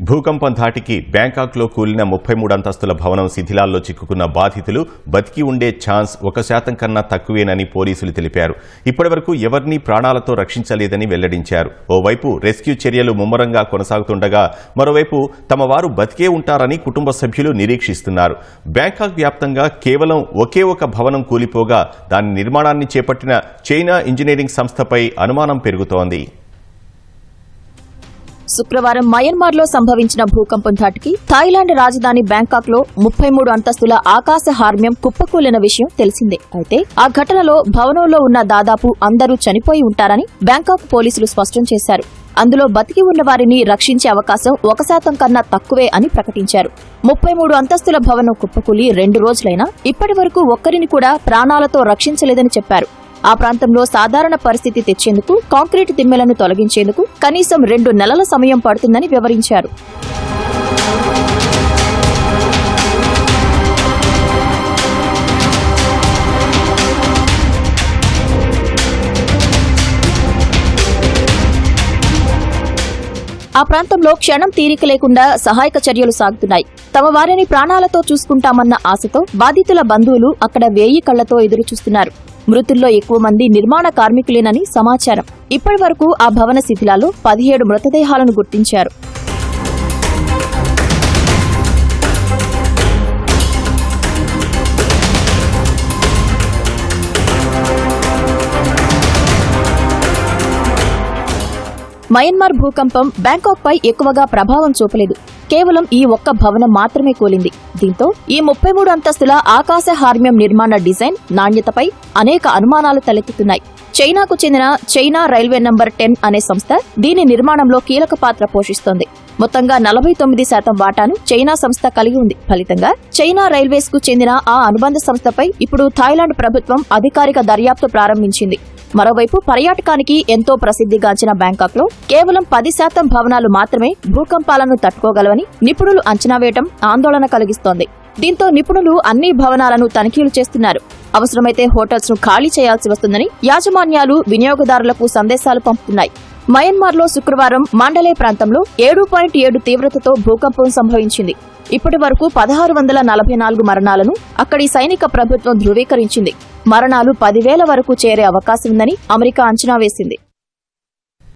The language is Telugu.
భూకంపం ధాటికి బ్యాంకాక్లో కూలిన ముప్పై మూడు అంతస్తుల భవనం శిథిలాల్లో చిక్కుకున్న బాధితులు బతికి ఉండే ఛాన్స్ ఒక శాతం కన్నా తక్కువేనని పోలీసులు తెలిపారు. ఇప్పటివరకు ఎవరినీ ప్రాణాలతో రక్షించలేదని వెల్లడించారు. ఓవైపు రెస్క్యూ చర్యలు ముమ్మరంగా కొనసాగుతుండగా మరోవైపు తమ వారు బతికే ఉంటారని కుటుంబ సభ్యులు నిరీక్షిస్తున్నారు. బ్యాంకాక్ వ్యాప్తంగా కేవలం ఒకే ఒక భవనం కూలిపోగా దాని నిర్మాణాన్ని చేపట్టిన చైనా ఇంజనీరింగ్ సంస్థపై అనుమానం పెరుగుతోంది. శుక్రవారం మయన్మార్లో సంభవించిన భూకంపం ధాటికి థాయిలాండ్ రాజధాని బ్యాంకాక్లో ముప్పై మూడు అంతస్తుల ఆకాశ హార్మ్యం కుప్పకూలిన విషయం తెలిసిందే. అయితే ఆ ఘటనలో భవనంలో ఉన్న దాదాపు అందరూ చనిపోయి ఉంటారని బ్యాంకాక్ పోలీసులు స్పష్టం చేశారు. అందులో బతికి ఉన్న వారిని రక్షించే అవకాశం ఒక శాతం కన్నా తక్కువే అని ప్రకటించారు. ముప్పై మూడు అంతస్తుల భవనం కుప్పకూలి రెండు రోజులైనా ఇప్పటి వరకు ఒక్కరిని కూడా ప్రాణాలతో రక్షించలేదని చెప్పారు. ఆ ప్రాంతంలో సాధారణ పరిస్థితి తెచ్చేందుకు కాంక్రీట్ దిమ్మెలను తొలగించేందుకు కనీసం రెండు నెలల సమయం పడుతుందని వివరించారు. ఆ ప్రాంతంలో క్షణం తీరిక లేకుండా సహాయక చర్యలు సాగుతున్నాయి. తమ వారిని ప్రాణాలతో చూసుకుంటామన్న ఆశతో బాధితుల బంధువులు అక్కడ వేయి కళ్ళతో ఎదురు చూస్తున్నారు మృతుల్లో ఎక్కువ మంది నిర్మాణ కార్మికులేనని సమాచారం. ఇప్పటి వరకు ఆ భవన శిథిలాల్లో పదిహేడు మృతదేహాలను గుర్తించారు. మయన్మార్ భూకంపం బ్యాంకాక్ పై ఎక్కువగా ప్రభావం చూపలేదు. కేవలం ఈ ఒక్క భవనం మాత్రమే కూలింది. దీంతో ఈ ముప్పై మూడు అంతస్తుల ఆకాశ హార్మ్యం నిర్మాణ డిజైన్ నాణ్యతపై అనేక అనుమానాలు తలెత్తుతున్నాయి. చైనాకు చెందిన చైనా రైల్వే నంబర్ టెన్ అనే సంస్థ దీని నిర్మాణంలో కీలక పాత్ర పోషిస్తోంది. మొత్తంగా నలభై తొమ్మిది శాతం వాటాను చైనా సంస్థ కలిగి ఉంది. ఫలితంగా చైనా రైల్వేస్కు చెందిన ఆ అనుబంధ సంస్థపై ఇప్పుడు థాయిలాండ్ ప్రభుత్వం అధికారిక దర్యాప్తు ప్రారంభించింది. మరోవైపు పర్యాటకానికి ఎంతో ప్రసిద్ధిగాంచిన బ్యాంకాక్లో కేవలం పది శాతం భవనాలు మాత్రమే భూకంపాలను తట్టుకోగలవని నిపుణులు అంచనా వేయటం ఆందోళన కలిగిస్తోంది. దీంతో నిపుణులు అన్ని భవనాలను తనిఖీలు చేస్తున్నారు. అవసరమైతే హోటల్స్ను ఖాళీ చేయాల్సి వస్తుందని యాజమాన్యాలు వినియోగదారులకు సందేశాలు పంపుతున్నాయి. మయన్మార్లో శుక్రవారం మాండలే ప్రాంతంలో ఏడు పాయింట్ ఏడు తీవ్రతతో భూకంపం సంభవించింది. ఇప్పటి వరకు పదహారు వందల నలభై నాలుగు మరణాలను అక్కడి సైనిక ప్రభుత్వం ధృవీకరించింది. మరణాలు పదివేల వరకు చేరే అవకాశం ఉందని అమెరికా అంచనా వేసింది.